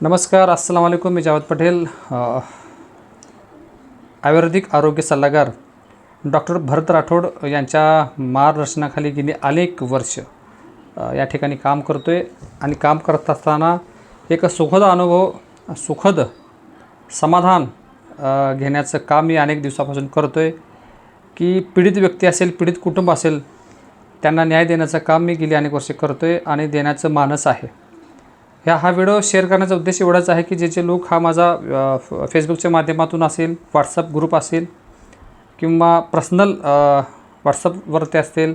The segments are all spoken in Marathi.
नमस्कार अस्सलाम वालेकुम मी जावेद पटेल आयुर्वेदिक आरोग्य सल्लागार डॉक्टर भरत राठोड यांच्या मार्गदर्शनाखाली गेली अनेक वर्ष या ठिकाणी काम करतो आहे आणि काम करत असताना एक सुखद अनुभव सुखद समाधान घेण्याचं काम मी अनेक दिवसापासून करतो आहे की पीडित व्यक्ती असेल पीडित कुटुंब असेल त्यांना न्याय देण्याचं काम मी गेली अनेक वर्षे करतो आहे आणि देण्याचं मानस आहे. ह्या हा व्हिडिओ शेअर करण्याचा उद्देश एवढाच आहे की जे जे लोक हा माझा फ- फेसबुकच्या माध्यमातून असेल व्हॉट्सअप ग्रुप असेल किंवा पर्सनल व्हॉट्सअपवरती असतील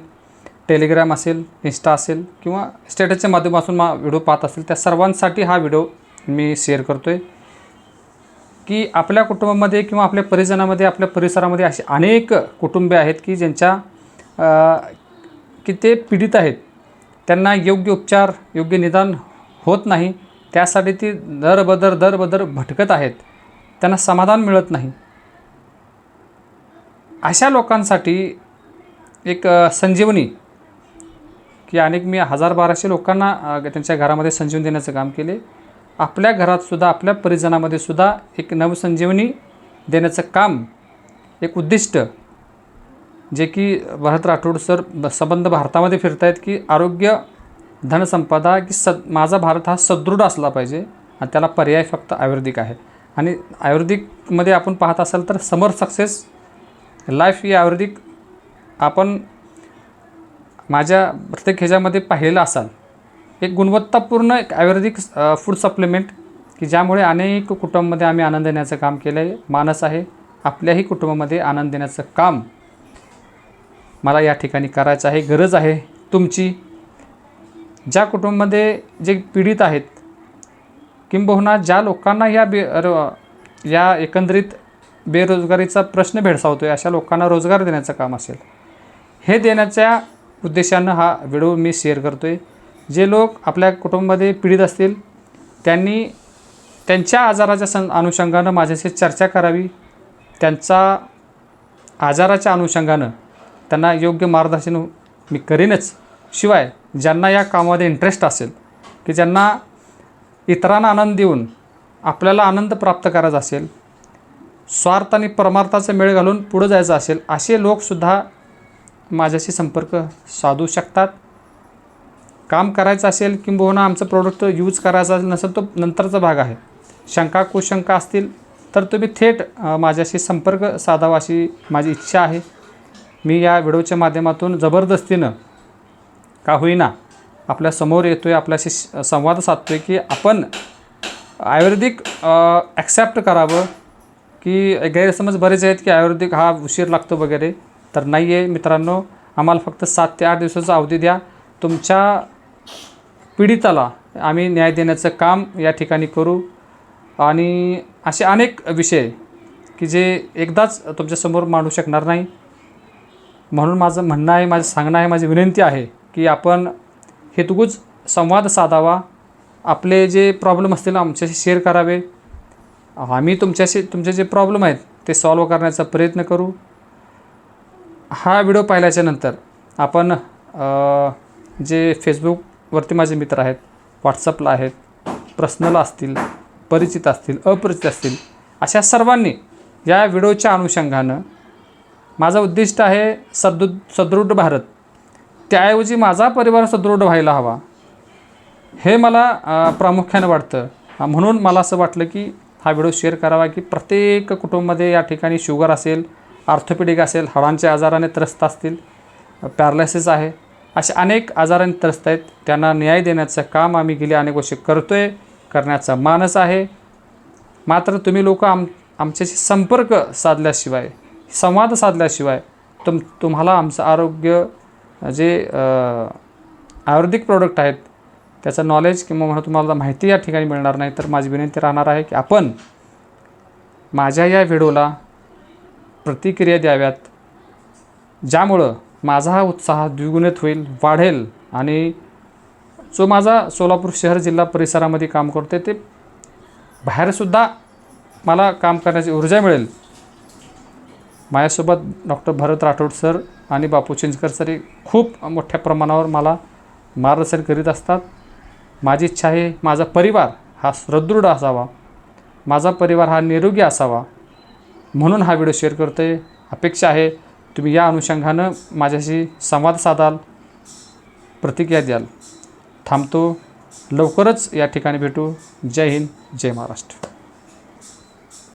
टेलिग्राम असेल इन्स्टा असेल किंवा स्टेटसच्या माध्यमातून मा व्हिडिओ पाहत असेल त्या सर्वांसाठी हा व्हिडिओ मी शेअर करतो आहे की आपल्या कुटुंबामध्ये किंवा आपल्या परिजनामध्ये आपल्या परिसरामध्ये असे अनेक कुटुंबे आहेत की ज्यांच्या की ते पीडित आहेत. त्यांना योग्य उपचार योग्य निदान होत नाही त्यासाठी ती दरबदर दरबदर भटकत आहेत. त्यांना समाधान मिळत नाही. अशा लोकांसाठी एक संजीवनी की अनेक मी हजार बाराशे लोकांना त्यांच्या घरामध्ये संजीवनी देण्याचं काम केले. आपल्या घरातसुद्धा आपल्या परिजनामध्ये सुद्धा एक नवसंजीवनी देण्याचं काम एक उद्दिष्ट जे की भरत राठोड सर संबंध भारतामध्ये फिरत आहेत की आरोग्य धनसंपदा की सद माझा भारत हा सदृढ असला पाहिजे आणि त्याला पर्याय फक्त आयुर्वेदिक आहे. आणि आयुर्वेदिकमध्ये आपण पाहत असाल तर समर सक्सेस लाईफ ही आयुर्वेदिक. आपण माझ्या प्रत्येक ह्याच्यामध्ये पाहिलेलं असाल. एक गुणवत्तापूर्ण एक आयुर्वेदिक फूड सप्लिमेंट की ज्यामुळे अनेक कुटुंबामध्ये आम्ही आनंद देण्याचं काम केलं आहे. मानस आहे. आपल्याही कुटुंबामध्ये आनंद देण्याचं काम मला या ठिकाणी करायचं आहे. गरज आहे तुमची. ज्या कुटुंबामध्ये जे पीडित आहेत किंबहुना ज्या लोकांना या बे या एकंदरीत बेरोजगारीचा प्रश्न भेडसावतो आहे अशा लोकांना रोजगार देण्याचं काम असेल हे देण्याच्या उद्देशानं हा व्हिडिओ मी शेअर करतो आहे जे लोक आपल्या कुटुंबामध्ये पीडित असतील त्यांनी त्यांच्या आजाराच्या सं अनुषंगानं माझ्याशी चर्चा करावी. त्यांचा आजाराच्या अनुषंगानं त्यांना योग्य मार्गदर्शन मी करीनच. शिवाय ज्यांना या कामामध्ये इंटरेस्ट असेल की ज्यांना इतरांना आनंद देऊन आपल्याला आनंद प्राप्त करायचा असेल स्वार्थ आणि परमार्थाचा मेळ घालून पुढं जायचं असेल असे लोकसुद्धा माझ्याशी संपर्क साधू शकतात. काम करायचं असेल किंबहुना आमचं प्रोडक्ट यूज करायचा नसेल तो नंतरचा भाग आहे. शंका कुशंका असतील तर तुम्ही थेट माझ्याशी संपर्क साधावा अशी माझी इच्छा आहे. मी या व्हिडिओच्या माध्यमातून जबरदस्तीनं का होईना. आपल्यासमोर येतो आहे आपल्याशी संवाद साधतो आहे की आपण आयुर्वेदिक ॲक्सेप्ट करावं की गैरसमज बरेच आहेत की आयुर्वेदिक हा उशीर लागतो वगैरे. तर नाही आहे मित्रांनो आम्हाला फक्त सात ते आठ दिवसाचा अवधी द्या. तुमच्या पीडिताला आम्ही न्याय देण्याचं काम या ठिकाणी करू. आणि असे अनेक विषय की जे एकदाच तुमच्यासमोर मांडू शकणार नाही. म्हणून माझं म्हणणं आहे माझं सांगणं आहे माझी विनंती आहे की आपण हेतुकूच संवाद साधावा. आपले जे प्रॉब्लेम असतील आमच्याशी शेअर करावे. आम्ही तुमच्याशी तुमचे जे प्रॉब्लेम आहेत ते सॉल्व करण्याचा प्रयत्न करू. हा व्हिडिओ पाहिल्याच्या नंतर आपण जे फेसबुकवरती माझे मित्र आहेत व्हॉट्सअपला आहेत पर्सनल असतील परिचित असतील अपरिचित असतील अशा सर्वांनी या व्हिडिओच्या अनुषंगानं माझं उद्दिष्ट आहे सदृ सदृढ भारत. त्याऐवजी माझा परिवार सदृढ व्हायला हवा. हे मला प्रामुख्यानं वाटतं. म्हणून मला असं वाटलं की हा व्हिडिओ शेअर करावा की प्रत्येक कुटुंबामध्ये या ठिकाणी शुगर असेल आर्थोपेडिक असेल हाडांच्या आजाराने त्रस्त असतील पॅरालायसिस आहे असे अनेक आजाराने त्रस्त आहेत. त्यांना न्याय देण्याचं काम आम्ही गेली अनेक वर्षे करतो आहे करण्याचा मानस आहे. मात्र तुम्ही लोक आम आमच्याशी संपर्क साधल्याशिवाय संवाद साधल्याशिवाय तुम तुम्हाला आमचं आरोग्य जे आयुर्वेदिक प्रोडक्ट आहेत त्याचं नॉलेज किंवा म्हणा तुम्हाला माहिती या ठिकाणी मिळणार नाही तर माझी विनंती राहणार आहे की आपण माझ्या या व्हिडिओला प्रतिक्रिया द्याव्यात ज्यामुळं माझा हा उत्साह द्विगुणित होईल वाढेल आणि जो माझा सोलापूर शहर जिल्हा परिसरामध्ये काम करते ते बाहेरसुद्धा मला काम करण्याची ऊर्जा मिळेल. माझ्यासोबत डॉक्टर भरत राठोड सर आणि बापू चिंचकर सर हे खूप मोठ्या प्रमाणावर मला मार्गदर्शन करीत असतात. माझी इच्छा आहे माझा परिवार हा सुदृढ असावा. माझा परिवार हा निरोगी असावा. म्हणून हा व्हिडिओ शेअर करतो आहे अपेक्षा आहे तुम्ही या अनुषंगानं माझ्याशी संवाद साधाल प्रतिक्रिया द्याल. थांबतो. लवकरच या ठिकाणी भेटू. जय हिंद जय महाराष्ट्र.